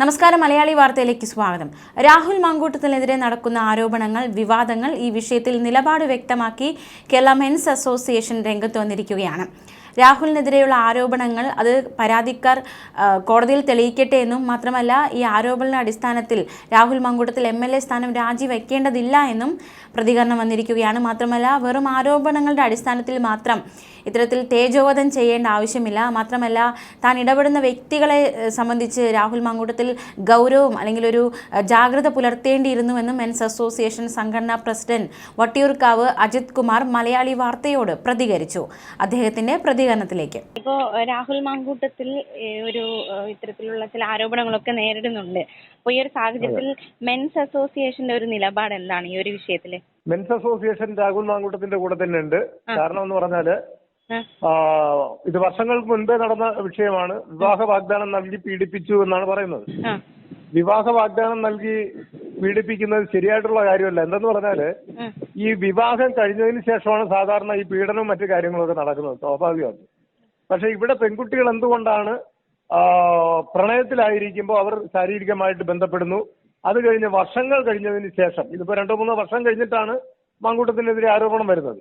നമസ്കാരം മലയാളി വാർത്തയിലേക്ക് സ്വാഗതം. രാഹുൽ മാങ്കൂട്ടത്തിനെതിരെ നടക്കുന്ന ആരോപണങ്ങൾ വിവാദങ്ങൾ ഈ വിഷയത്തിൽ നിലപാട് വ്യക്തമാക്കി കേരള മെൻസ് അസോസിയേഷൻ രംഗത്ത് വന്നിരിക്കുകയാണ്. രാഹുലിനെതിരെയുള്ള ആരോപണങ്ങൾ അത് പരാതിക്കാർ കോടതിയിൽ തെളിയിക്കട്ടെ എന്നും മാത്രമല്ല ഈ ആരോപണ അടിസ്ഥാനത്തിൽ Rahul Mamkootathil M L A സ്ഥാനം രാജിവെക്കേണ്ടതില്ല എന്നും പ്രതികരണം വന്നിരിക്കുകയാണ്. മാത്രമല്ല വെറും ആരോപണങ്ങളുടെ അടിസ്ഥാനത്തിൽ മാത്രം ഇത്തരത്തിൽ തേജോവധം ചെയ്യേണ്ട ആവശ്യമില്ല. മാത്രമല്ല താൻ ഇടപെടുന്ന വ്യക്തികളെ സംബന്ധിച്ച് രാഹുൽ മാങ്കൂട്ടത്തിൽ ഗൗരവം അല്ലെങ്കിൽ ഒരു ജാഗ്രത പുലർത്തേണ്ടിയിരുന്നുവെന്നും മെൻസ് അസോസിയേഷൻ സംഘടനാ പ്രസിഡന്റ് വട്ടിയൂർക്കാവ് അജിത് കുമാർ മലയാളി വാർത്തയോട് പ്രതികരിച്ചു. അദ്ദേഹത്തിന്റെ പ്രതികരണത്തിലേക്ക്. ഇപ്പോ രാഹുൽ മാങ്കൂട്ടത്തിൽ ഒരു ഇത്തരത്തിലുള്ള ചില ആരോപണങ്ങളൊക്കെ നേരിടുന്നുണ്ട്. അപ്പോൾ ഈ ഒരു സാഹചര്യത്തിൽ മെൻസ് അസോസിയേഷന്റെ ഒരു നിലപാട് എന്താണ് ഈ ഒരു വിഷയത്തിൽ മെൻസ് അസോസിയേഷൻ രാഹുൽ മാങ്കൂട്ടത്തിന്റെ കൂടെ തന്നെ ഉണ്ട് കാരണം എന്ന് പറഞ്ഞാൽ ഇത് വർഷങ്ങൾക്ക് മുൻപേ നടന്ന വിഷയമാണ്. വിവാഹ വാഗ്ദാനം നൽകി പീഡിപ്പിച്ചു എന്നാണ് പറയുന്നത്. വിവാഹ വാഗ്ദാനം നൽകി പീഡിപ്പിക്കുന്നത് ശരിയായിട്ടുള്ള കാര്യമല്ല. എന്തെന്ന് പറഞ്ഞാൽ ഈ വിവാഹം കഴിഞ്ഞതിന് ശേഷമാണ് സാധാരണ ഈ പീഡനവും മറ്റു കാര്യങ്ങളൊക്കെ നടക്കുന്നത്. സ്വാഭാവികമാണ് പക്ഷെ ഇവിടെ പെൺകുട്ടികൾ എന്തുകൊണ്ടാണ് പ്രണയത്തിലായിരിക്കുമ്പോൾ അവർ ശാരീരികമായിട്ട് ബന്ധപ്പെടുന്നു? അത് കഴിഞ്ഞ് വർഷങ്ങൾ കഴിഞ്ഞതിന് ശേഷം ഇതിപ്പോ രണ്ടോ മൂന്നോ വർഷം കഴിഞ്ഞിട്ടാണ് മാങ്കൂട്ടത്തിനെതിരെ ആരോപണം വരുന്നത്.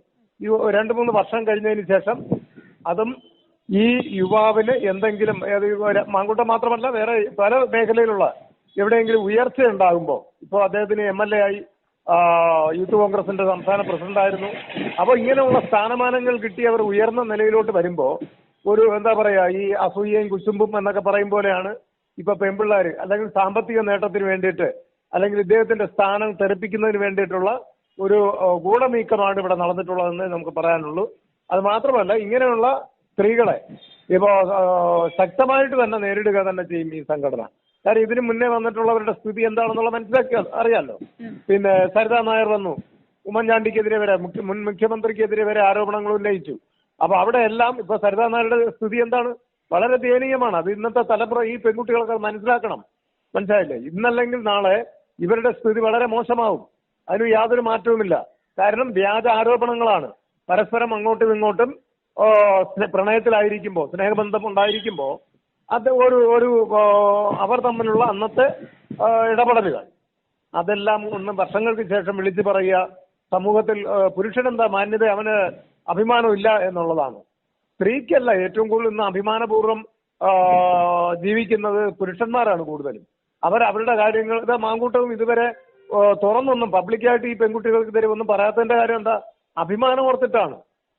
രണ്ടു മൂന്ന് വർഷം കഴിഞ്ഞതിന് ശേഷം അതും ഈ യുവാവിന് എന്തെങ്കിലും മാങ്കുട്ട മാത്രമല്ല വേറെ പല മേഖലയിലുള്ള എവിടെയെങ്കിലും ഉയർച്ച ഉണ്ടാകുമ്പോൾ ഇപ്പോൾ അദ്ദേഹത്തിന് എം എൽ എ ആയി യൂത്ത് കോൺഗ്രസിന്റെ സംസ്ഥാന പ്രസിഡന്റായിരുന്നു. അപ്പോൾ ഇങ്ങനെയുള്ള സ്ഥാനമാനങ്ങൾ കിട്ടി അവർ ഉയർന്ന നിലയിലോട്ട് വരുമ്പോൾ ഒരു എന്താ പറയാ ഈ അസൂയയും കുശുമ്പും എന്നൊക്കെ പറയും പോലെയാണ് ഇപ്പൊ പെൺപിള്ളേര് അല്ലെങ്കിൽ സാമ്പത്തിക നേട്ടത്തിന് വേണ്ടിയിട്ട് അല്ലെങ്കിൽ ഇദ്ദേഹത്തിന്റെ സ്ഥാനം തെറിപ്പിക്കുന്നതിന് വേണ്ടിയിട്ടുള്ള ഒരു ഗൂഢനീക്കമാണ് ഇവിടെ നടന്നിട്ടുള്ളതെന്ന് നമുക്ക് പറയാനുള്ളൂ. അത് മാത്രമല്ല ഇങ്ങനെയുള്ള സ്ത്രീകളെ ഇപ്പോ ശക്തമായിട്ട് തന്നെ നേരിടുക തന്നെ ചെയ്യും ഈ സംഘടന. കാരണം ഇതിനു മുന്നേ വന്നിട്ടുള്ളവരുടെ സ്ഥിതി എന്താണെന്നുള്ള മനസ്സിലാക്കി അറിയാലോ. പിന്നെ സരിതാ നായർ വന്നു. ഉമ്മൻചാണ്ടിക്കെതിരെ വരെ മുൻ മുഖ്യമന്ത്രിക്കെതിരെ വരെ ആരോപണങ്ങൾ ഉന്നയിച്ചു. അപ്പൊ അവിടെ എല്ലാം ഇപ്പൊ സരിതാ നായരുടെ സ്ഥിതി എന്താണ്? വളരെ ദയനീയമാണ്. അത് ഇന്നത്തെ തലമുറ ഈ പെൺകുട്ടികളൊക്കെ മനസ്സിലാക്കണം. മനസ്സിലായില്ലേ? ഇന്നല്ലെങ്കിൽ നാളെ ഇവരുടെ സ്ഥിതി വളരെ മോശമാവും. അതിന് യാതൊരു മാറ്റവുമില്ല. കാരണം വ്യാജ ആരോപണങ്ങളാണ്. പരസ്പരം അങ്ങോട്ടും ഇങ്ങോട്ടും പ്രണയത്തിലായിരിക്കുമ്പോൾ സ്നേഹബന്ധം ഉണ്ടായിരിക്കുമ്പോൾ അത് ഒരു ഒരു അവർ തമ്മിലുള്ള അന്നത്തെ ഇടപെടലുകൾ. അതെല്ലാം ഒന്ന് വർഷങ്ങൾക്ക് ശേഷം വിളിച്ചു പറയുക. സമൂഹത്തിൽ പുരുഷനെന്താ മാന്യത അവന് അഭിമാനമില്ല എന്നുള്ളതാണ്. സ്ത്രീക്കല്ല ഏറ്റവും കൂടുതൽ ഇന്ന് അഭിമാനപൂർവം ജീവിക്കുന്നത് പുരുഷന്മാരാണ് കൂടുതലും. അവർ അവരുടെ കാര്യങ്ങൾ ഇത് മാങ്കൂട്ടവും ഇതുവരെ തുറന്നൊന്നും പബ്ലിക്കായിട്ട് ഈ പെൺകുട്ടികൾക്കെതിരെ ഒന്നും പറയാത്തതിന്റെ കാര്യം എന്താ? അഭിമാനം ഓർത്തിട്ടാണ്.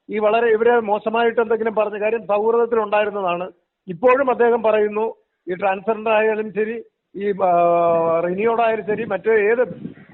ഈ വളരെ ഇവരെ മോശമായിട്ട് എന്തെങ്കിലും പറഞ്ഞ കാര്യം സൗഹൃദത്തിൽ ഉണ്ടായിരുന്നതാണ് ഇപ്പോഴും അദ്ദേഹം പറയുന്നു ഈ ട്രാൻസ്ജെൻഡർ ആയാലും ശരി ഈ റിനിയോടായാലും ശരി മറ്റേ ഏത്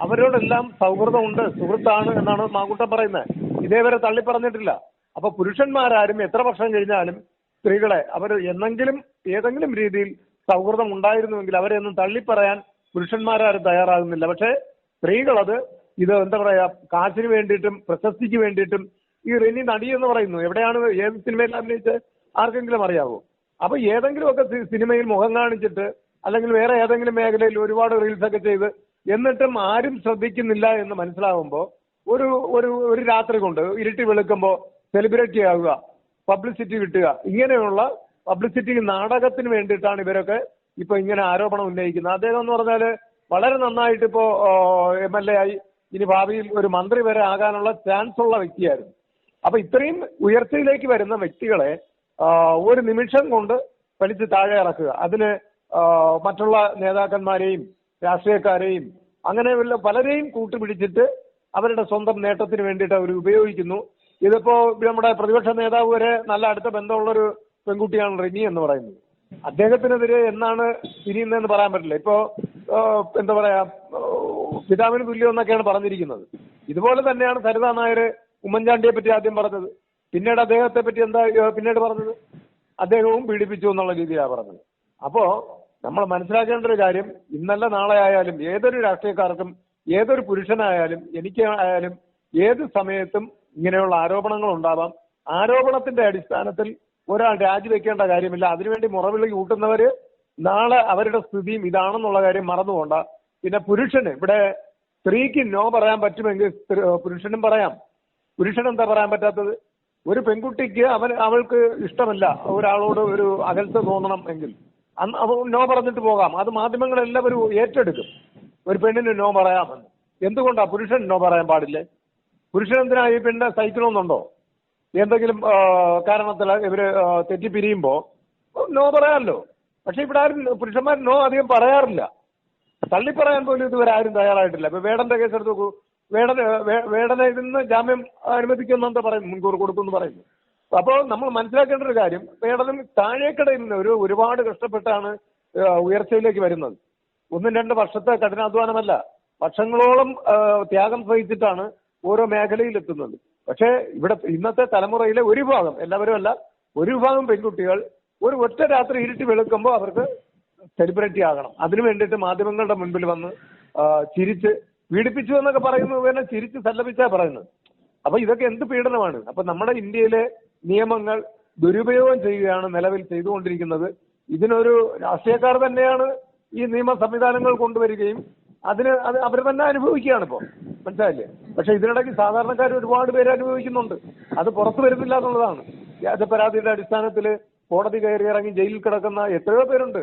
അവരോടെല്ലാം സൗഹൃദമുണ്ട് സുഹൃത്താണ് എന്നാണ് മാങ്കൂട്ടം പറയുന്നത്. ഇതേവരെ തള്ളി പറഞ്ഞിട്ടില്ല അപ്പൊ പുരുഷന്മാരാരും എത്ര വർഷം കഴിഞ്ഞാലും സ്ത്രീകളെ അവർ എന്നെങ്കിലും ഏതെങ്കിലും രീതിയിൽ സൗഹൃദം ഉണ്ടായിരുന്നുവെങ്കിൽ അവരെ ഒന്നും തള്ളിപ്പറയാൻ പുരുഷന്മാരാരും തയ്യാറാകുന്നില്ല. പക്ഷേ സ്ത്രീകളത് ഇത് എന്താ പറയാ കാശിന് വേണ്ടിയിട്ടും പ്രശസ്തിക്ക് വേണ്ടിയിട്ടും ഈ റിനി നടി എന്ന് പറയുന്നു. എവിടെയാണ് ഏത് സിനിമയിൽ അഭിനയിച്ച് ആർക്കെങ്കിലും അറിയാവോ? അപ്പൊ ഏതെങ്കിലും ഒക്കെ സിനിമയിൽ മുഖം കാണിച്ചിട്ട് അല്ലെങ്കിൽ വേറെ ഏതെങ്കിലും മേഖലയിൽ ഒരുപാട് റീൽസ് ഒക്കെ ചെയ്ത് എന്നിട്ടും ആരും ശ്രദ്ധിക്കുന്നില്ല എന്ന് മനസ്സിലാവുമ്പോൾ ഒരു ഒരു ഒരു രാത്രി കൊണ്ട് ഇരുട്ടി വെളുക്കുമ്പോൾ സെലിബ്രിറ്റി ആവുക പബ്ലിസിറ്റി കിട്ടുക ഇങ്ങനെയുള്ള പബ്ലിസിറ്റി നാടകത്തിന് വേണ്ടിയിട്ടാണ് ഇവരൊക്കെ ഇപ്പൊ ഇങ്ങനെ ആരോപണം ഉന്നയിക്കുന്നത്. അദ്ദേഹം എന്ന് പറഞ്ഞാൽ വളരെ നന്നായിട്ട് ഇപ്പോ എം എൽ എ ആയി. ഇനി ഭാവിയിൽ ഒരു മന്ത്രി വരെ ആകാനുള്ള ചാൻസ് ഉള്ള വ്യക്തിയായിരുന്നു. അപ്പൊ ഇത്രയും ഉയർച്ചയിലേക്ക് വരുന്ന വ്യക്തികളെ ഒരു നിമിഷം കൊണ്ട് വലിച്ച് താഴെ ഇറക്കുക. അതിന് മറ്റുള്ള നേതാക്കന്മാരെയും രാഷ്ട്രീയക്കാരെയും അങ്ങനെയുള്ള പലരെയും കൂട്ടുപിടിച്ചിട്ട് അവരുടെ സ്വന്തം നേട്ടത്തിന് വേണ്ടിയിട്ട് അവർ ഉപയോഗിക്കുന്നു. ഇതിപ്പോ നമ്മുടെ പ്രതിപക്ഷ നേതാവ് വരെ നല്ല അടുത്ത ബന്ധമുള്ളൊരു പെൺകുട്ടിയാണ് റിനി എന്ന് പറയുന്നത്. അദ്ദേഹത്തിനെതിരെ എന്നാണ് തിരിയുന്നതെന്ന് പറയാൻ പറ്റില്ല. ഇപ്പോ എന്താ പറയാ പിതാവിന് തുല്യം എന്നൊക്കെയാണ് പറഞ്ഞിരിക്കുന്നത്. ഇതുപോലെ തന്നെയാണ് സരിതാ നായർ ഉമ്മൻചാണ്ടിയെ പറ്റി ആദ്യം പറഞ്ഞത്. പിന്നീട് അദ്ദേഹത്തെ പറ്റി എന്താ പിന്നീട് പറഞ്ഞത്? അദ്ദേഹവും പീഡിപ്പിച്ചു എന്നുള്ള രീതിയിലാണ് പറഞ്ഞത്. അപ്പോ നമ്മൾ മനസ്സിലാക്കേണ്ട ഒരു കാര്യം ഇന്നല്ല നാളെ ആയാലും ഏതൊരു രാഷ്ട്രീയക്കാർക്കും ഏതൊരു പുരുഷനായാലും എനിക്ക് ആയാലും ഏത് സമയത്തും ഇങ്ങനെയുള്ള ആരോപണങ്ങൾ ഉണ്ടാവാം. ആരോപണത്തിന്റെ അടിസ്ഥാനത്തിൽ ഒരാൾ രാജിവെക്കേണ്ട കാര്യമില്ല. അതിനുവേണ്ടി മുറവിളി കൂട്ടുന്നവര് നാളെ അവരുടെ സ്ഥിതിയും ഇതാണെന്നുള്ള കാര്യം മറന്നുകൊണ്ട പിന്നെ പുരുഷന് ഇവിടെ സ്ത്രീക്ക് നോ പറയാൻ പറ്റുമെങ്കിൽ പുരുഷനും പറയാം. പുരുഷൻ എന്താ പറയാൻ പറ്റാത്തത്? ഒരു പെൺകുട്ടിക്ക് അവൻ അവൾക്ക് ഇഷ്ടമല്ല ഒരാളോട് ഒരു അകൽച്ച തോന്നണം എങ്കിൽ. നോ പറഞ്ഞിട്ട് പോകാം. അത് മാധ്യമങ്ങളെല്ലാവരും ഏറ്റെടുക്കും. ഒരു പെണ്ണിന് നോ പറയാമെന്ന്. എന്തുകൊണ്ടാ പുരുഷൻ നോ പറയാൻ പാടില്ലേ? പുരുഷൻ എന്തിനാ ഈ പെണ്ണിനെ സഹിക്കണമെന്നുണ്ടോ? എന്തെങ്കിലും ആ, കാരണത്തിൽ ഇവർ തെറ്റി തെറ്റിപ്പിരിയുമ്പോ നോ പറയാമല്ലോ പക്ഷെ ഇവിടെ ആരും പുരുഷന്മാർ നോ അധികം പറയാറില്ല. തള്ളി പറയാൻ പോലും ഇതുവരെ ആരും തയ്യാറായിട്ടില്ല. ഇപ്പൊ വേടന്റെ കേസ് എടുത്ത് നോക്കൂ. വേടന് വേടനെ ഇതിന്ന് ജാമ്യം അനുവദിക്കുന്നെന്താ പറയുന്നു മുൻകൂർ കൊടുക്കുമെന്ന് പറയുന്നു. അപ്പോൾ നമ്മൾ മനസ്സിലാക്കേണ്ട ഒരു കാര്യം വേടനും താഴേക്കടയിൽ നിന്ന് ഒരു ഒരുപാട് കഷ്ടപ്പെട്ടാണ് ഉയർച്ചയിലേക്ക് വരുന്നത്. ഒന്നും രണ്ട് വർഷത്തെ കഠിനാധ്വാനമല്ല. വർഷങ്ങളോളം ത്യാഗം സഹിച്ചിട്ടാണ് ഓരോ മേഖലയിൽ എത്തുന്നത് പക്ഷേ ഇവിടെ ഇന്നത്തെ തലമുറയിലെ ഒരു വിഭാഗം എല്ലാവരും അല്ല ഒരു വിഭാഗം പെൺകുട്ടികൾ ഒരു ഒറ്റ രാത്രി ഇരുട്ടി വെളുക്കുമ്പോൾ അവർക്ക് സെലിബ്രിറ്റി ആകണം. അതിനു വേണ്ടിയിട്ട് മാധ്യമങ്ങളുടെ മുൻപിൽ വന്ന് ചിരിച്ച് പീഡിപ്പിച്ചു എന്നൊക്കെ പറയുന്നത് തന്നെ ചിരിച്ച് സല്ലപിച്ചാ പറയുന്നത്. അപ്പൊ ഇതൊക്കെ എന്ത് പീഡനമാണ്? അപ്പൊ നമ്മുടെ ഇന്ത്യയിലെ നിയമങ്ങൾ ദുരുപയോഗം ചെയ്യുകയാണ് നിലവിൽ ചെയ്തുകൊണ്ടിരിക്കുന്നത്. ഇതിനൊരു രാഷ്ട്രീയക്കാർ തന്നെയാണ് ഈ നിയമ സംവിധാനങ്ങൾ കൊണ്ടുവരികയും അതിന് അത് അവർ തന്നെ അനുഭവിക്കുകയാണ് ഇപ്പോൾ മനസ്സിലായില്ലേ? പക്ഷെ ഇതിനിടയ്ക്ക് സാധാരണക്കാർ ഒരുപാട് പേര് അനുഭവിക്കുന്നുണ്ട്. അത് പുറത്തു വരുന്നില്ല എന്നുള്ളതാണ്. വ്യാജ പരാതിയുടെ അടിസ്ഥാനത്തിൽ കോടതി കയറി ഇറങ്ങി ജയിലിൽ കിടക്കുന്ന എത്രയോ പേരുണ്ട്.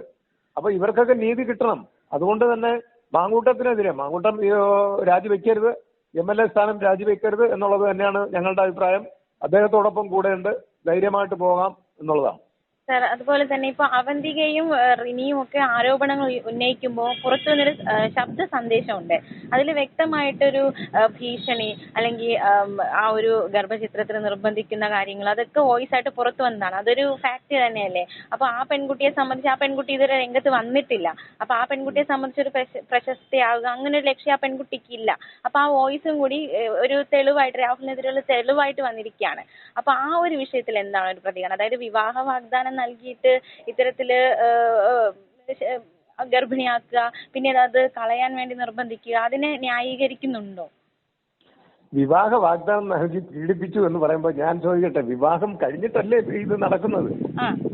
അപ്പൊ ഇവർക്കൊക്കെ നീതി കിട്ടണം. അതുകൊണ്ട് തന്നെ മാങ്കൂട്ടത്തിനെതിരെ മാങ്കൂട്ടം രാജിവെക്കരുത് എം എൽ എ സ്ഥാനം രാജിവെക്കരുത് എന്നുള്ളത് തന്നെയാണ് ഞങ്ങളുടെ അഭിപ്രായം. അദ്ദേഹത്തോടൊപ്പം കൂടെയുണ്ട്. ധൈര്യമായിട്ട് പോകാം എന്നുള്ളതാണ്. സർ അതുപോലെ തന്നെ ഇപ്പൊ അവന്തികയും ഏ, റിനിയും ഒക്കെ ആരോപണങ്ങൾ ഉന്നയിക്കുമ്പോൾ പുറത്തു നിന്നൊരു ഏ, ശബ്ദ സന്ദേശമുണ്ട്. അതിൽ വ്യക്തമായിട്ടൊരു ഭീഷണി അല്ലെങ്കിൽ ആം, ഒരു ഗർഭചിത്രത്തിന് നിർബന്ധിക്കുന്ന കാര്യങ്ങൾ അതൊക്കെ വോയിസ് ആയിട്ട് പുറത്തു വന്നതാണ്. അതൊരു ഫാക്ട് തന്നെയല്ലേ? അപ്പൊ ആ പെൺകുട്ടിയെ സംബന്ധിച്ച് ആ പെൺകുട്ടി ഇതുവരെ രംഗത്ത് വന്നിട്ടില്ല. അപ്പൊ ആ പെൺകുട്ടിയെ സംബന്ധിച്ച് ഒരു പ്രശസ്തി ആവുക അങ്ങനെ ഒരു ലക്ഷ്യം ആ പെൺകുട്ടിക്ക് ഇല്ല. അപ്പൊ ആ വോയിസും കൂടി ഒരു തെളിവായിട്ട് രാഹുലിനെതിരെയുള്ള തെളിവായിട്ട് വന്നിരിക്കുകയാണ് അപ്പൊ ആ ഒരു വിഷയത്തിൽ എന്താണ് ഒരു പ്രതികരണം? അതായത് വിവാഹ വാഗ്ദാനം നൽകിയിട്ട് ശ- ഗർഭിണിയാക്കുക പിന്നീട് അത് കളയാൻ വേണ്ടി നിർബന്ധിക്കുക അതിനെ ന്യായീകരിക്കുന്നുണ്ടോ? വിവാഹ വാഗ്ദാനം നൽകി പീഡിപ്പിച്ചു എന്ന് പറയുമ്പോൾ ഞാൻ ചോദിക്കട്ടെ വിവാഹം കഴിഞ്ഞിട്ടല്ലേ ഇത് നടക്കുന്നത്?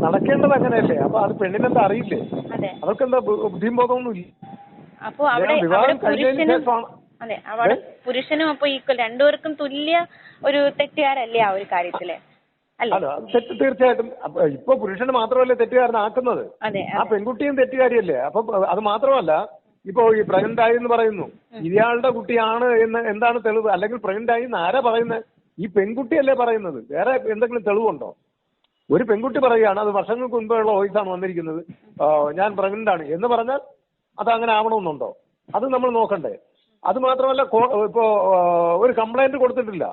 നടക്കേണ്ടത് അങ്ങനെയല്ലേ? അപ്പൊ അത് പെണ്ണിനെന്താ അറിയില്ലേ? ബു- ബുദ്ധിയും ബോധമൊന്നും ഇല്ല. അപ്പൊ അവിടെ അതെ അവിടെ പുരുഷനും അപ്പൊ ഈക്വൽ രണ്ടുപേർക്കും തുല്യ ഒരു തെറ്റുകാരല്ലേ ആ ഒരു കാര്യത്തിൽ? അല്ലേ? തെറ്റ് തീർച്ചയായിട്ടും. ഇപ്പൊ പുരുഷന് മാത്രമല്ലേ തെറ്റുകാരനാക്കുന്നത് ആ പെൺകുട്ടിയും തെറ്റുകാരിയല്ലേ? അപ്പൊ അത് മാത്രമല്ല ഇപ്പോ ഈ പ്രഗ്നന്റ് ആയി എന്ന് പറയുന്നു ഇയാളുടെ കുട്ടിയാണ് എന്ന് എന്താണ് തെളിവ്? അല്ലെങ്കിൽ പ്രഗ്നന്റ് ആയി എന്ന് ആരാ പറയുന്നത് ഈ പെൺകുട്ടിയല്ലേ പറയുന്നത്. വേറെ എന്തെങ്കിലും തെളിവുണ്ടോ? ഒരു പെൺകുട്ടി പറയുകയാണ് അത് വർഷങ്ങൾക്ക് മുമ്പുള്ള വോയിസാണ് വന്നിരിക്കുന്നത്. ഞാൻ പ്രഗ്നന്റ് ആണ്. എന്ന് പറഞ്ഞാൽ അത് അങ്ങനെ ആവണമെന്നുണ്ടോ? അത് നമ്മൾ നോക്കണ്ടേ. അത് മാത്രമല്ല ഇപ്പോ ഒരു കംപ്ലൈന്റ് കൊടുത്തിട്ടില്ല.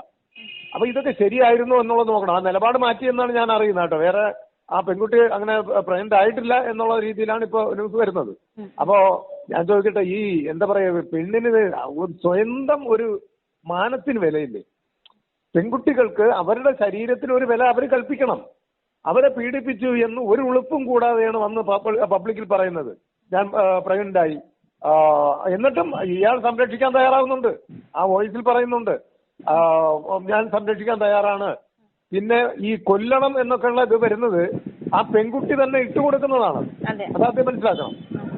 അപ്പൊ ഇതൊക്കെ ശരിയായിരുന്നു എന്നുള്ളത് നോക്കണം. ആ നിലപാട് മാറ്റി എന്നാണ് ഞാൻ അറിയുന്നത് കേട്ടോ. വേറെ ആ പെൺകുട്ടി അങ്ങനെ പ്രഗ്നന്റ് ആയിട്ടില്ല എന്നുള്ള രീതിയിലാണ് ഇപ്പൊ ന്യൂസ് വരുന്നത്. അപ്പോ ഞാൻ ചോദിക്കട്ടെ ഈ എന്താ പറയാ പെണ്ണിന് സ്വന്തം ഒരു മാനത്തിന് വിലയില്ലേ? പെൺകുട്ടികൾക്ക് അവരുടെ ശരീരത്തിന് ഒരു വില അവർ കൽപ്പിക്കണം. അവരെ പീഡിപ്പിച്ചു എന്ന് ഒരു ഉളുപ്പും കൂടാതെയാണ് വന്ന് പബ്ലി- പബ്ലിക്കിൽ പറയുന്നത്. ഞാൻ പ്രഗ്നന്റ് ആയി. എന്നിട്ടും ഇയാൾ സംരക്ഷിക്കാൻ തയ്യാറാകുന്നുണ്ട് ആ വോയിസിൽ പറയുന്നുണ്ട്. ഞാൻ സംരക്ഷിക്കാൻ തയ്യാറാണ്. പിന്നെ ഈ കൊല്ലണം എന്നൊക്കെയുള്ള ഇത് വരുന്നത് ആ പെൺകുട്ടി തന്നെ ഇട്ടുകൊടുക്കുന്നതാണ് അതെ. അതാദ്യം മനസ്സിലാക്കണം.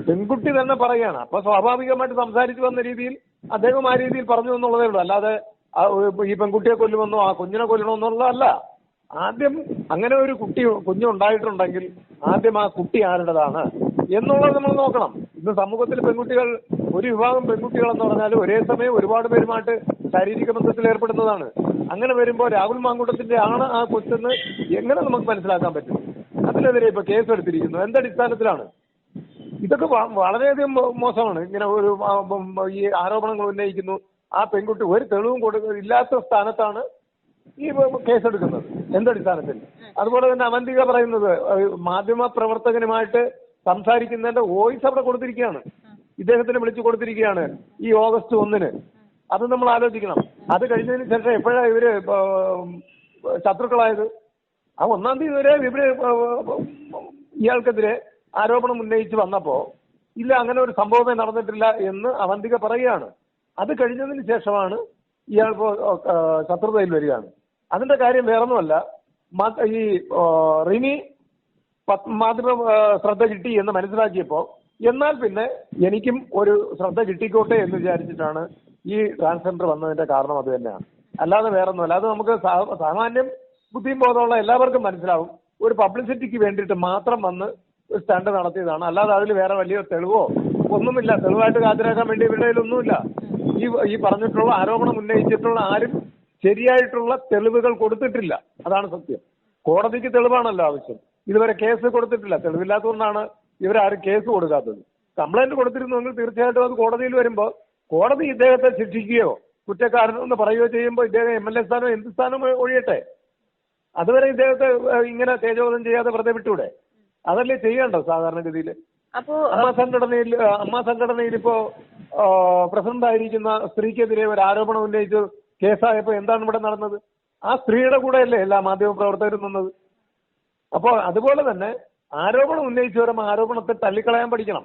പെൺകുട്ടി തന്നെ പറയുകയാണ്. അപ്പൊ സ്വാഭാവികമായിട്ട് സംസാരിച്ചു വന്ന രീതിയിൽ അദ്ദേഹം ആ രീതിയിൽ പറഞ്ഞു എന്നുള്ളതേ ഉള്ളൂ. അല്ലാതെ ഈ പെൺകുട്ടിയെ കൊല്ലുമെന്നോ ആ കുഞ്ഞിനെ കൊല്ലണമെന്നുള്ളതല്ല. ആദ്യം അങ്ങനെ ഒരു കുട്ടി കുഞ്ഞുണ്ടായിട്ടുണ്ടെങ്കിൽ ആദ്യം ആ കുട്ടി ആരുടേതാണ് എന്നുള്ളത് നമ്മൾ നോക്കണം. ഇന്ന് സമൂഹത്തിൽ പെൺകുട്ടികൾ ഒരു വിഭാഗം പെൺകുട്ടികൾ എന്ന് പറഞ്ഞാൽ ഒരേ സമയം ഒരുപാട് പേരുമായിട്ട് ശാരീരിക ബന്ധത്തിൽ ഏർപ്പെടുന്നതാണ്. അങ്ങനെ വരുമ്പോൾ രാഹുൽ മാങ്കൂട്ടത്തിന്റെ ആണ് ആ കൊച്ചെന്ന് എങ്ങനെ നമുക്ക് മനസ്സിലാക്കാൻ പറ്റും? അതിനെതിരെ ഇപ്പൊ കേസ് എടുത്തിരിക്കുന്നു എന്തടിസ്ഥാനത്തിലാണ് ഇതൊക്കെ വളരെയധികം മോശമാണ്. ഇങ്ങനെ ഒരു ഈ ആരോപണങ്ങൾ ഉന്നയിക്കുന്നു. ആ പെൺകുട്ടി ഒരു തെളിവും കൊടുക്ക ഇല്ലാത്ത സ്ഥാനത്താണ് ഈ കേസെടുക്കുന്നത്. എന്തടിസ്ഥാനത്തിൽ അതുപോലെ തന്നെ അവന്തിക പറയുന്നത് മാധ്യമ പ്രവർത്തകനുമായിട്ട് സംസാരിക്കുന്നതിന്റെ വോയിസ് അവിടെ കൊടുത്തിരിക്കുകയാണ്. ഇദ്ദേഹത്തിന് വിളിച്ചു കൊടുത്തിരിക്കുകയാണ് ഈ ഓഗസ്റ്റ് ഒന്നിന്. അത് നമ്മൾ ആലോചിക്കണം. അത് കഴിഞ്ഞതിന് ശേഷം എപ്പോഴാണ് ഇവർ ശത്രുക്കളായത്? ആ ഒന്നാം തീയതി വരെ ഇവർ ഇയാൾക്കെതിരെ ആരോപണം ഉന്നയിച്ച് വന്നപ്പോ ഇല്ല അങ്ങനെ ഒരു സംഭവമേ നടന്നിട്ടില്ല എന്ന് അവന്തിക പറയുകയാണ്. അത് കഴിഞ്ഞതിന് ശേഷമാണ് ഇയാൾ ശത്രുതയിൽ വരികയാണ്. അതിന്റെ കാര്യം വേറൊന്നുമല്ല. ഈ റിനി മാധ്യമ ശ്രദ്ധ കിട്ടി എന്ന് മനസ്സിലാക്കിയപ്പോ എന്നാൽ പിന്നെ എനിക്കും ഒരു ശ്രദ്ധ കിട്ടിക്കോട്ടെ എന്ന് വിചാരിച്ചിട്ടാണ് ഈ ട്രാൻസ്ജെൻഡർ വന്നതിന്റെ കാരണം അത് തന്നെയാണ്. അല്ലാതെ വേറൊന്നുമല്ല. അത് നമുക്ക് സാമാന്യം ബുദ്ധിയും ബോധമുള്ള എല്ലാവർക്കും മനസ്സിലാവും. ഒരു പബ്ലിസിറ്റിക്ക് വേണ്ടിയിട്ട് മാത്രം വന്ന് സ്റ്റാൻഡ് നടത്തിയതാണ്. അല്ലാതെ അതിൽ വേറെ വലിയ തെളിവോ ഒന്നുമില്ല. തെളിവായിട്ട് ഹാജരാക്കാൻ വേണ്ടി ഇവരുടെ ഒന്നുമില്ല ഈ ഈ പറഞ്ഞിട്ടുള്ള ആരോപണം ഉന്നയിച്ചിട്ടുള്ള ആരും ശരിയായിട്ടുള്ള തെളിവുകൾ കൊടുത്തിട്ടില്ല. അതാണ് സത്യം. കോടതിക്ക് തെളിവാണല്ലോ ആവശ്യം. ഇതുവരെ കേസ് കൊടുത്തിട്ടില്ല. തെളിവില്ലാത്തതുകൊണ്ടാണ് ഇവരാരും കേസ് കൊടുക്കാത്തത്. കംപ്ലൈന്റ് കൊടുത്തിരുന്നുവെങ്കിൽ തീർച്ചയായിട്ടും അത് കോടതിയിൽ വരുമ്പോൾ കോടതി ഇദ്ദേഹത്തെ ശിക്ഷിക്കുകയോ കുറ്റക്കാരനെന്ന് പറയുകയോ ചെയ്യുമ്പോൾ ഇദ്ദേഹം എം എൽ എ സ്ഥാനം എന്ത് സ്ഥാനം ഒഴിയട്ടെ? അതുവരെ ഇദ്ദേഹത്തെ ഇങ്ങനെ തേജോധം ചെയ്യാതെ വെറുതെ വിട്ടൂടെ? അതല്ലേ ചെയ്യണ്ടോ സാധാരണഗതിയിൽ? അപ്പോ അമ്മ സംഘടനയിൽ അമ്മ സംഘടനയിൽ ഇപ്പോ പ്രസിഡന്റ് ആയിരിക്കുന്ന സ്ത്രീക്കെതിരെ ഒരു ആരോപണം ഉന്നയിച്ച് കേസായപ്പോ എന്താണ് ഇവിടെ നടന്നത്? ആ സ്ത്രീയുടെ കൂടെയല്ലേ എല്ലാ മാധ്യമ പ്രവർത്തകരും നിന്നത്. അപ്പോൾ അതുപോലെ തന്നെ ആരോപണം ഉന്നയിച്ചവരും ആരോപണത്തെ തള്ളിക്കളയാൻ പഠിക്കണം.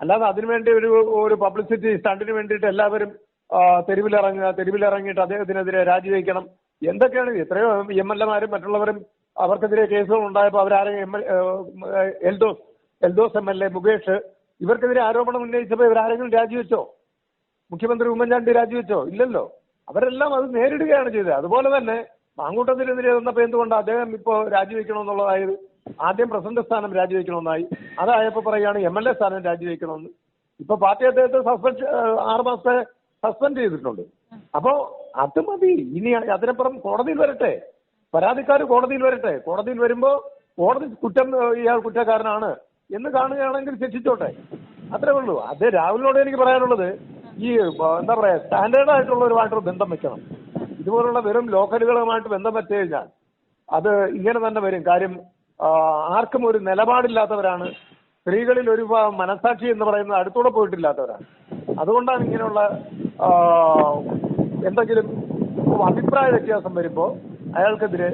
അല്ലാതെ അതിനുവേണ്ടി ഒരു ഒരു പബ്ലിസിറ്റി സ്റ്റണ്ടിന് വേണ്ടിയിട്ട് എല്ലാവരും തെരുവിലിറങ്ങുക തെരുവിലിറങ്ങിയിട്ട് അദ്ദേഹത്തിനെതിരെ രാജിവെക്കണം എന്തൊക്കെയാണ്? എത്രയോ എം എൽ എമാരും മറ്റുള്ളവരും അവർക്കെതിരെ കേസുകൾ ഉണ്ടായപ്പോൾ അവരാരെങ്കിലും M L Eldhose Eldhose M L A Mukesh ഇവർക്കെതിരെ ആരോപണം ഉന്നയിച്ചപ്പോൾ ഇവരാരെങ്കിലും രാജിവെച്ചോ? മുഖ്യമന്ത്രി ഉമ്മൻചാണ്ടി രാജിവെച്ചോ? ഇല്ലല്ലോ. അവരെല്ലാം അത് നേരിടുകയാണ് ചെയ്തത്. അതുപോലെ തന്നെ മാങ്കൂട്ടത്തിനെതിരെ വന്നപ്പോൾ എന്തുകൊണ്ട് അദ്ദേഹം ഇപ്പോൾ രാജിവെക്കണമെന്നുള്ളതായത്? ആദ്യം പ്രസിഡന്റ് സ്ഥാനം രാജിവെക്കണമെന്നായി. അതായപ്പോൾ പറയുകയാണ് എം എൽ എ സ്ഥാനം രാജിവെക്കണമെന്ന്. ഇപ്പൊ പാർട്ടി അദ്ദേഹത്തെ സസ്പെൻഡ് ആറ് മാസത്തെ സസ്പെൻഡ് ചെയ്തിട്ടുണ്ട്. അപ്പോ അത് മതി. ഇനി അതിനപ്പുറം കോടതിയിൽ വരട്ടെ. പരാതിക്കാർ കോടതിയിൽ വരട്ടെ. കോടതിയിൽ വരുമ്പോ കോടതി കുറ്റം ഇയാൾ കുറ്റക്കാരനാണ് എന്ന് കാണുകയാണെങ്കിൽ ശിക്ഷിച്ചോട്ടെ. അത്രേ ഉള്ളൂ. അത് രാഹുലിനോട് എനിക്ക് പറയാനുള്ളത് ഈ എന്താ പറയാ സ്റ്റാൻഡേർഡ് ആയിട്ടുള്ള ഒരുമായിട്ടുള്ള ബന്ധം വെക്കണം. ഇതുപോലുള്ള വെറും ലോക്കലുകളുമായിട്ട് ബന്ധം വെച്ചു കഴിഞ്ഞാൽ അത് ഇങ്ങനെ തന്നെ വരും. കാര്യം ആർക്കും ഒരു നിലപാടില്ലാത്തവരാണ്. സ്ത്രീകളിൽ ഒരു മനസാക്ഷി എന്ന് പറയുന്നത് അടുത്തൂടെ പോയിട്ടില്ലാത്തവരാണ്. അതുകൊണ്ടാണ് ഇങ്ങനെയുള്ള എന്തെങ്കിലും അഭിപ്രായ വ്യത്യാസം വരുമ്പോൾ അയാൾക്കെതിരെ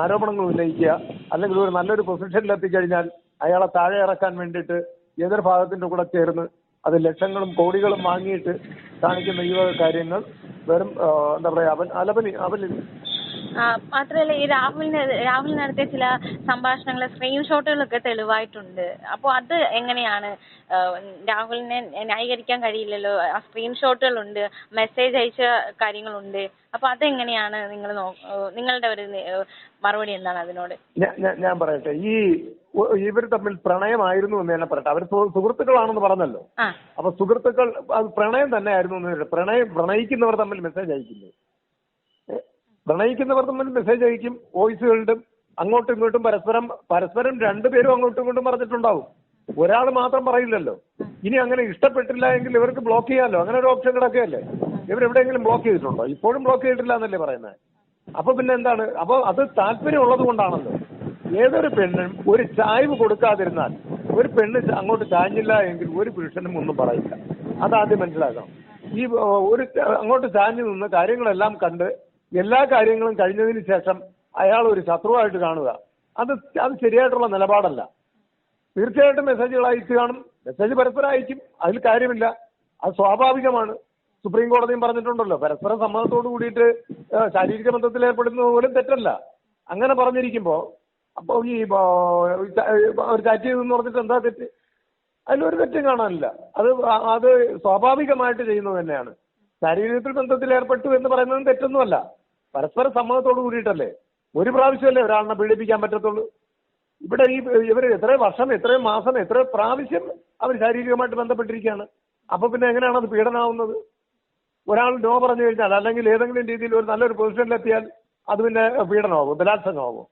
ആരോപണങ്ങൾ ഉന്നയിക്കുക അല്ലെങ്കിൽ ഒരു നല്ലൊരു പൊസിഷനിൽ എത്തിക്കഴിഞ്ഞാൽ അയാളെ താഴെ ഇറക്കാൻ വേണ്ടിയിട്ട് എതിർഭാഗത്തിന്റെ കൂടെ ചേർന്ന് അത് ലക്ഷങ്ങളും കോടികളും വാങ്ങിയിട്ട് കാണിക്കുന്ന ഈ കാര്യങ്ങൾ വെറും എന്താ പറയാ അവൻ അലപനി ആ, മാത്രമല്ല ഈ രാഹുലിന് രാഹുൽ നടത്തിയ ചില സംഭാഷണങ്ങളെ സ്ക്രീൻഷോട്ടുകളൊക്കെ തെളിവായിട്ടുണ്ട്. അപ്പോൾ അത് എങ്ങനെയാണ്? രാഹുലിനെ ന്യായീകരിക്കാൻ കഴിയില്ലല്ലോ. ആ സ്ക്രീൻഷോട്ടുകളുണ്ട് മെസ്സേജ് അയച്ച കാര്യങ്ങളുണ്ട്. അപ്പോൾ അതെങ്ങനെയാണ് നിങ്ങൾ നിങ്ങളുടെ ഒരു മറുപടി എന്താണ് അതിനോട്? ഞാൻ- പറയട്ടെ. ഈ ഇവർ തമ്മിൽ പ്രണയമായിരുന്നു എന്ന് തന്നെ പറയട്ടെ. അവർ സുഹൃത്തുക്കളാണെന്ന് പറഞ്ഞല്ലോ. അപ്പൊ സുഹൃത്തുക്കൾ അത് പ്രണയം തന്നെ ആയിരുന്നു എന്ന്. പ്രണയം പ്രണയിക്കുന്നവർ തമ്മിൽ മെസ്സേജ് അയക്കുന്നു ഏ? പ്രണയിക്കുന്നവർ തമ്മിൽ മെസ്സേജ് അയക്കും വോയിസുകളിലും അങ്ങോട്ടും ഇങ്ങോട്ടും പരസ്പരം പരസ്പരം രണ്ടുപേരും അങ്ങോട്ടും ഇങ്ങോട്ടും പറഞ്ഞിട്ടുണ്ടാവും. ഒരാൾ മാത്രം പറയില്ലല്ലോ. ഇനി അങ്ങനെ ഇഷ്ടപ്പെട്ടില്ല എങ്കിൽ ഇവർക്ക് ബ്ലോക്ക് ചെയ്യാമല്ലോ അങ്ങനെ ഒരു ഓപ്ഷൻ കിടക്കുകയല്ലേ? ഇവരെവിടെയെങ്കിലും ബ്ലോക്ക് ചെയ്തിട്ടുണ്ടോ? ഇപ്പോഴും ബ്ലോക്ക് ചെയ്തിട്ടില്ല എന്നല്ലേ പറയുന്നത്. അപ്പൊ പിന്നെ എന്താണ്? അപ്പൊ അത് താല്പര്യം ഉള്ളത് കൊണ്ടാണല്ലോ. ഏതൊരു പെണ്ണും ഒരു ചായ്വ് കൊടുക്കാതിരുന്നാൽ ഒരു പെണ്ണ് അങ്ങോട്ട് ചാഞ്ഞില്ല എങ്കിൽ ഒരു പുരുഷനും ഒന്നും പറയില്ല. അതാദ്യം മനസ്സിലാക്കണം. ഈ ഒരു അങ്ങോട്ട് ചാഞ്ഞു നിന്ന് കാര്യങ്ങളെല്ലാം കണ്ട് എല്ലാ കാര്യങ്ങളും കഴിഞ്ഞതിന് ശേഷം അയാൾ ഒരു ശത്രുവായിട്ട് കാണുക. അത് അത് ശരിയായിട്ടുള്ള നിലപാടല്ല. തീർച്ചയായിട്ടും മെസ്സേജുകൾ അയച്ചു കാണും. മെസ്സേജ് പരസ്പരം അയക്കും അതിൽ കാര്യമില്ല. അത് സ്വാഭാവികമാണ്. സുപ്രീം കോടതിയും പറഞ്ഞിട്ടുണ്ടല്ലോ. പരസ്പരം സമ്മതത്തോട് കൂടിയിട്ട് ശാരീരിക ബന്ധത്തിൽ ഏർപ്പെടുന്നത് പോലും തെറ്റല്ല. അങ്ങനെ പറഞ്ഞിരിക്കുമ്പോൾ അപ്പോൾ ഈ ഒരു ചാറ്റ് ചെയ്തെന്ന് പറഞ്ഞിട്ട് എന്താ തെറ്റ്? അതിലൊരു തെറ്റും കാണാനില്ല. അത് അത് സ്വാഭാവികമായിട്ട് ചെയ്യുന്നത് തന്നെയാണ്. ശാരീരികത്തിൽ ബന്ധത്തിൽ ഏർപ്പെട്ടു എന്ന് പറയുന്നത് തെറ്റൊന്നുമല്ല. പരസ്പര സമ്മതത്തോട് കൂടിയിട്ടല്ലേ? ഒരു പ്രാവശ്യമല്ലേ ഒരാളിനെ പീഡിപ്പിക്കാൻ പറ്റത്തുള്ളൂ. ഇവിടെ ഈ ഇവർ എത്ര വർഷം എത്ര മാസം എത്ര പ്രാവശ്യം അവർ ശാരീരികമായിട്ട് ബന്ധപ്പെട്ടിരിക്കുകയാണ്. അപ്പൊ പിന്നെ എങ്ങനെയാണ് അത് പീഡനമാവുന്നത് ഒരാൾ നോ പറഞ്ഞു കഴിഞ്ഞാൽ അല്ലെങ്കിൽ ഏതെങ്കിലും രീതിയിൽ ഒരു നല്ലൊരു പൊസിഷനിലെത്തിയാൽ അത് പിന്നെ പീഡനമാകും ബലാത്സംഗമാകും.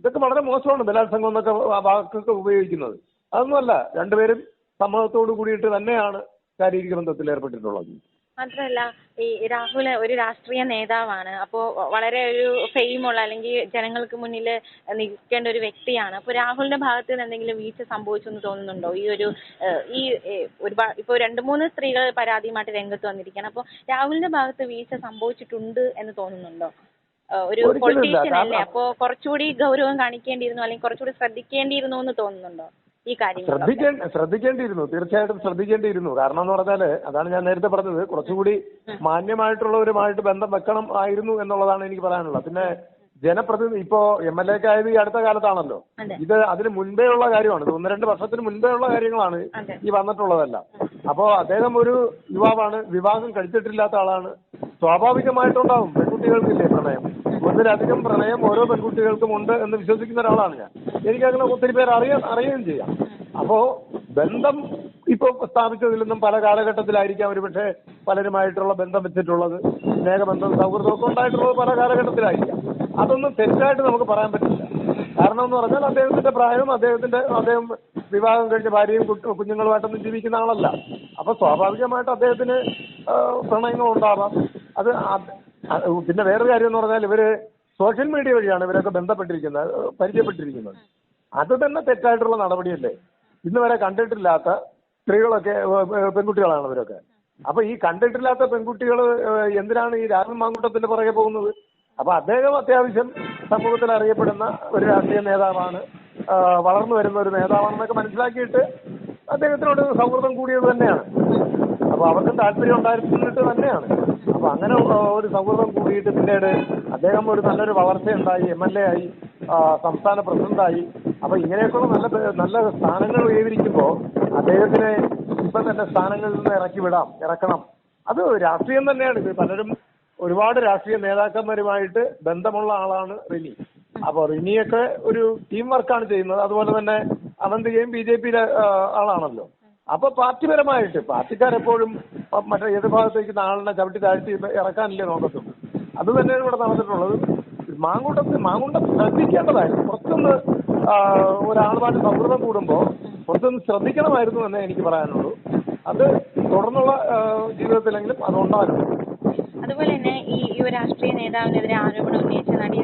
ഇതൊക്കെ വളരെ മോശമാണ് ബലാത്സംഗം എന്നൊക്കെ വാക്കൊക്കെ ഉപയോഗിക്കുന്നത്. അതൊന്നുമല്ല രണ്ടുപേരും സമ്മതത്തോട് കൂടിയിട്ട് തന്നെയാണ് ശാരീരിക ബന്ധത്തിൽ ഏർപ്പെട്ടിട്ടുള്ളത്. മാത്രമല്ല ഈ രാഹുൽ ഒരു രാഷ്ട്രീയ നേതാവാണ്. അപ്പോൾ വളരെ ഒരു ഫെയിമുള്ള അല്ലെങ്കിൽ ജനങ്ങൾക്ക് മുന്നിൽ നിൽക്കേണ്ട ഒരു വ്യക്തിയാണ്. അപ്പോൾ രാഹുലിന്റെ ഭാഗത്ത് നിന്ന് എന്തെങ്കിലും വീഴ്ച സംഭവിച്ചു എന്ന് തോന്നുന്നുണ്ടോ? ഈ ഒരു ഈ ഒരുപാട് ഇപ്പോൾ രണ്ട് മൂന്ന് സ്ത്രീകൾ പരാതിയുമായിട്ട് രംഗത്ത് വന്നിരിക്കുകയാണ്. അപ്പോൾ രാഹുലിന്റെ ഭാഗത്ത് വീഴ്ച സംഭവിച്ചിട്ടുണ്ട് എന്ന് തോന്നുന്നുണ്ടോ? ഒരു. പൊളിറ്റീഷ്യൻ അല്ലേ? അപ്പോ അപ്പോൾ കുറച്ചുകൂടി ഗൗരവം കാണിക്കേണ്ടിയിരുന്നു അല്ലെങ്കിൽ കുറച്ചുകൂടി ശ്രദ്ധിക്കേണ്ടിയിരുന്നു എന്ന് തോന്നുന്നുണ്ടോ? ഈ കാര്യങ്ങൾ ശ്രദ്ധിക്കേണ്ട ശ്രദ്ധിക്കേണ്ടിയിരുന്നു. തീർച്ചയായിട്ടും ശ്രദ്ധിക്കേണ്ടിയിരുന്നു. കാരണം എന്ന് പറഞ്ഞാൽ അതാണ് ഞാൻ നേരത്തെ പറഞ്ഞത്. കുറച്ചുകൂടി മാന്യമായിട്ടുള്ളവരുമായിട്ട് ബന്ധം വെക്കണം ആയിരുന്നു എന്നുള്ളതാണ് എനിക്ക് പറയാനുള്ളത്. പിന്നെ ജനപ്രതിനിധി ഇപ്പോ എം എൽ എക്ക് ആയത് ഈ അടുത്ത കാലത്താണല്ലോ. ഇത് അതിന് മുൻപേ ഉള്ള കാര്യമാണ് ഒന്ന് രണ്ട് വർഷത്തിന് മുൻപേ ഉള്ള കാര്യങ്ങളാണ്. ഈ വന്നിട്ടുള്ളതല്ല. അപ്പോ അദ്ദേഹം ഒരു യുവാവാണ്. വിവാഹം കഴിച്ചിട്ടില്ലാത്ത ആളാണ്. സ്വാഭാവികമായിട്ടുണ്ടാവും പെൺകുട്ടികൾക്കില്ലേ പ്രണയം? ഒന്നിലധികം പ്രണയം ഓരോ പെൺകുട്ടികൾക്കും ഉണ്ട് എന്ന് വിശ്വസിക്കുന്ന ഒരാളാണ് ഞാൻ. എനിക്കങ്ങനെ ഒത്തിരി പേർ അറിയാൻ അറിയുകയും ചെയ്യാം. അപ്പോ ബന്ധം ഇപ്പൊ സ്ഥാപിച്ചതിൽ നിന്നും പല കാലഘട്ടത്തിലായിരിക്കാം ഒരു പക്ഷേ പലരുമായിട്ടുള്ള ബന്ധം വെച്ചിട്ടുള്ളത്. സ്നേഹബന്ധം സൗഹൃദമൊക്കെ ഉണ്ടായിട്ടുള്ളത് പല കാലഘട്ടത്തിലായിരിക്കാം. അതൊന്നും തെറ്റായിട്ട് നമുക്ക് പറയാൻ പറ്റില്ല. കാരണം എന്ന് പറഞ്ഞാൽ അദ്ദേഹത്തിന്റെ പ്രായവും അദ്ദേഹത്തിന്റെ അദ്ദേഹം വിവാഹം കഴിച്ച ഭാര്യയും കുഞ്ഞുങ്ങളുമായിട്ടൊന്നും ജീവിക്കുന്ന ആളല്ല. അപ്പൊ സ്വാഭാവികമായിട്ട് അദ്ദേഹത്തിന് പ്രണയങ്ങൾ ഉണ്ടാവാം. അത് പിന്നെ വേറൊരു കാര്യം എന്ന് പറഞ്ഞാൽ ഇവർ സോഷ്യൽ മീഡിയ വഴിയാണ് ഇവരൊക്കെ ബന്ധപ്പെട്ടിരിക്കുന്നത് പരിചയപ്പെട്ടിരിക്കുന്നത്. അത് തന്നെ തെറ്റായിട്ടുള്ള നടപടിയല്ലേ? ഇന്ന് വരെ കണ്ടിട്ടില്ലാത്ത സ്ത്രീകളൊക്കെ പെൺകുട്ടികളാണ് ഇവരൊക്കെ. അപ്പൊ ഈ കണ്ടിട്ടില്ലാത്ത പെൺകുട്ടികൾ എന്തിനാണ് ഈ രാഹുൽ മാങ്കുട്ടത്തിന്റെ പുറകെ പോകുന്നത്? അപ്പൊ അദ്ദേഹം അത്യാവശ്യം സമൂഹത്തിൽ അറിയപ്പെടുന്ന ഒരു രാഷ്ട്രീയ നേതാവാണ്. വളർന്നു വരുന്ന ഒരു നേതാവാണെന്നൊക്കെ മനസ്സിലാക്കിയിട്ട് അദ്ദേഹത്തിനോട് സൗഹൃദം കൂടിയത് തന്നെയാണ്. അപ്പൊ അവർക്ക് താല്പര്യം ഉണ്ടായിരുന്നിട്ട് തന്നെയാണ്. അപ്പൊ അങ്ങനെ ഒരു സൗഹൃദം കൂടിയിട്ട് പിന്നീട് അദ്ദേഹം ഒരു നല്ലൊരു വളർച്ചയുണ്ടായി എം എൽ എ ആയി സംസ്ഥാന പ്രസിഡന്റായി. അപ്പൊ ഇങ്ങനെയൊക്കെയുള്ള നല്ല നല്ല സ്ഥാനങ്ങൾ കൈവരിക്കുമ്പോൾ അദ്ദേഹത്തിനെ ഇപ്പൊ തന്നെ സ്ഥാനങ്ങളിൽ നിന്ന് ഇറക്കി വിടാം ഇറക്കണം. അത് രാഷ്ട്രീയം തന്നെയാണ്. ഇത് പലരും ഒരുപാട് രാഷ്ട്രീയ നേതാക്കന്മാരുമായിട്ട് ബന്ധമുള്ള ആളാണ് റിനി. അപ്പൊ റിനിയൊക്കെ ഒരു ടീം വർക്കാണ് ചെയ്യുന്നത്. അതുപോലെ തന്നെ അനന്തികയും ബി ജെ പിയിലെ ആളാണല്ലോ. അപ്പൊ പാർട്ടിപരമായിട്ട് പാർട്ടിക്കാരെപ്പോഴും മറ്റേ ഏത് ഭാഗത്തേക്ക് ആളിനെ ചവിട്ടി താഴ്ത്തി ഇറക്കാനില്ലേ നോക്കത്തുള്ളൂ അത് തന്നെയാണ് ഇവിടെ നടന്നിട്ടുള്ളത്. മാങ്കൂട്ടത്തിൽ മാങ്കൂട്ടം ശ്രദ്ധിക്കേണ്ടതായിരുന്നു. ആ, ഒരാളുമായിട്ട് സൗഹൃദം കൂടുമ്പോൾ കുറച്ചൊന്ന് ശ്രദ്ധിക്കണമായിരുന്നു എന്നേ എനിക്ക് പറയാനുള്ളൂ. അത് തുടർന്നുള്ള ജീവിതത്തിലെങ്കിലും അത് ഉണ്ടാകും അതുപോലെ തന്നെ ഈ യുവരാഷ്ട്രീയ നേതാവിനെതിരെ ആരോപണം ഉന്നയിച്ച നടി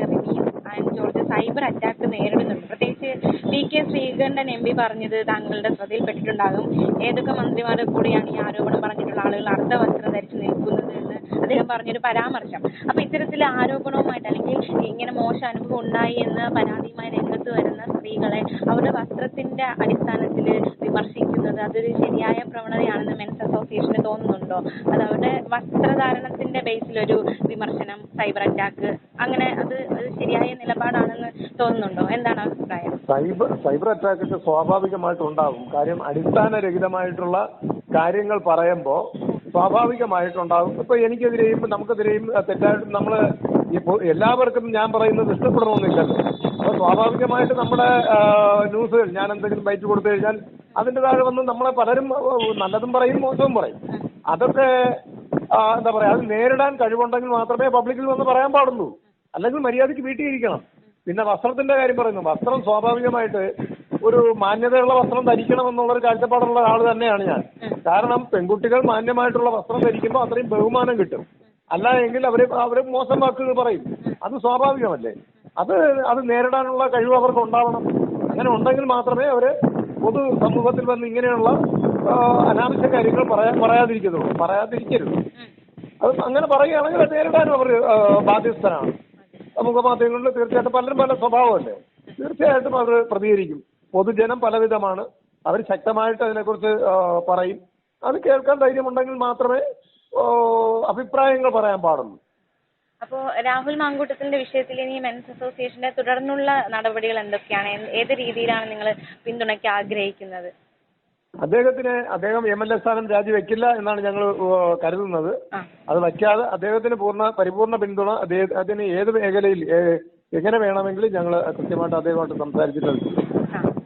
ജോർജ് സൈബർ അറ്റാക്ക് നേരിടുന്നുണ്ട്. പ്രത്യേകിച്ച് P K Sreekandan M P പറഞ്ഞത് താങ്കളുടെ ശ്രദ്ധയിൽപ്പെട്ടിട്ടുണ്ടാകും. ഏതൊക്കെ മന്ത്രിമാരുടെ കൂടെയാണ് ഈ ആരോപണം പറഞ്ഞിട്ടുള്ള ആളുകൾ അർദ്ധവസ്ത്രം ധരിച്ച് പറഞ്ഞൊരു പരാമർശം. അപ്പൊ ഇത്തരത്തിൽ ആരോപണവുമായിട്ട് അല്ലെങ്കിൽ ഇങ്ങനെ മോശം അനുഭവം ഉണ്ടായി എന്ന് പരാതിയുമായി രംഗത്ത് വരുന്ന സ്ത്രീകളെ അവരുടെ വസ്ത്രത്തിന്റെ അടിസ്ഥാനത്തിൽ വിമർശിക്കുന്നത് അതൊരു ശരിയായ പ്രവണതയാണെന്ന് മെൻസ് അസോസിയേഷന് തോന്നുന്നുണ്ടോ? അത് അവരുടെ വസ്ത്രധാരണത്തിന്റെ ബേസിലൊരു വിമർശനം സൈബർ അറ്റാക്ക് അങ്ങനെ അത് ശരിയായ നിലപാടാണെന്ന് തോന്നുന്നുണ്ടോ? എന്താണ് അഭിപ്രായം? സൈബർ സൈബർ അറ്റാക്ക് ഒക്കെ സ്വാഭാവികമായിട്ടും ഉണ്ടാകും. കാര്യം അടിസ്ഥാനരഹിതമായിട്ടുള്ള കാര്യങ്ങൾ പറയുമ്പോൾ സ്വാഭാവികമായിട്ടുണ്ടാകും. ഇപ്പൊ എനിക്കെതിരെയും നമുക്കെതിരെയും തെറ്റായിട്ടും നമ്മൾ ഇപ്പോൾ എല്ലാവർക്കും ഞാൻ പറയുന്നത് ഇഷ്ടപ്പെടണമെന്നില്ലല്ലോ. അപ്പൊ സ്വാഭാവികമായിട്ട് നമ്മുടെ ന്യൂസുകൾ ഞാൻ എന്തെങ്കിലും ബൈറ്റ് കൊടുത്തു കഴിഞ്ഞാൽ അതിന്റെ താഴെ വന്ന് നമ്മളെ പലരും നല്ലതും പറയും മോശവും പറയും. അതൊക്കെ എന്താ പറയാ അത് നേരിടാൻ കഴിവുണ്ടെങ്കിൽ മാത്രമേ പബ്ലിക്കിൽ വന്ന് പറയാൻ പാടുള്ളൂ. അല്ലെങ്കിൽ മര്യാദയ്ക്ക് വീട്ടിൽ ഇരിക്കണം പിന്നെ വസ്ത്രത്തിന്റെ കാര്യം പറയുന്നു. വസ്ത്രം സ്വാഭാവികമായിട്ട് ഒരു മാന്യതയുള്ള വസ്ത്രം ധരിക്കണം എന്നുള്ള ഒരു കാഴ്ചപ്പാടുള്ള ആൾ തന്നെയാണ് ഞാൻ. കാരണം പെൺകുട്ടികൾ മാന്യമായിട്ടുള്ള വസ്ത്രം ധരിക്കുമ്പോൾ അത്രയും ബഹുമാനം കിട്ടും. അല്ല എങ്കിൽ അവരെ അവർ മോശം വാക്കുകൾ പറയും. അത് സ്വാഭാവികമല്ലേ? അത് അത് നേരിടാനുള്ള കഴിവ് അവർക്ക് ഉണ്ടാവണം. അങ്ങനെ ഉണ്ടെങ്കിൽ മാത്രമേ അവർ പൊതു സമൂഹത്തിൽ വന്ന് ഇങ്ങനെയുള്ള അനാവശ്യ കാര്യങ്ങൾ പറയാ പറയാതിരിക്കുന്നുള്ളൂ പറയാതിരിക്കരുത്. അത് അങ്ങനെ പറയുകയാണെങ്കിൽ അത് നേരിടാനും അവർ ബാധ്യസ്ഥരാണ്. സമൂഹ മാധ്യമങ്ങളിൽ തീർച്ചയായിട്ടും പലരും പല സ്വഭാവമല്ലേ? തീർച്ചയായിട്ടും അവർ പ്രതികരിക്കും. പൊതുജനം പലവിധമാണ്. അവർ ശക്തമായിട്ട് അതിനെക്കുറിച്ച് പറയും. അത് കേൾക്കാൻ ധൈര്യമുണ്ടെങ്കിൽ മാത്രമേ അഭിപ്രായങ്ങൾ പറയാൻ പാടുള്ളൂ. അപ്പോ രാഹുൽ മാങ്കൂട്ടത്തിന്റെ വിഷയത്തിൽ ഇനി മെൻസ് അസോസിയേഷന്റെ തുടർന്നുള്ള നടപടികൾ എന്തൊക്കെയാണ്? എന്ത്- ഏത് രീതിയിലാണ് നിങ്ങൾ പിന്തുണയ്ക്ക് ആഗ്രഹിക്കുന്നത്? അദ്ദേഹത്തിന് അദ്ദേഹം എം എൽ എ സ്ഥാനം രാജിവെക്കില്ല എന്നാണ് ഞങ്ങൾ കരുതുന്നത്. അത് വയ്ക്കാതെ അദ്ദേഹത്തിന് പൂർണ പരിപൂർണ പിന്തുണ അദ്ദേഹത്തിന് ഏത് മേഖലയിൽ എങ്ങനെ വേണമെങ്കിലും ഞങ്ങൾ കൃത്യമായിട്ട് അദ്ദേഹമായിട്ട് സംസാരിച്ചിട്ടുണ്ട്.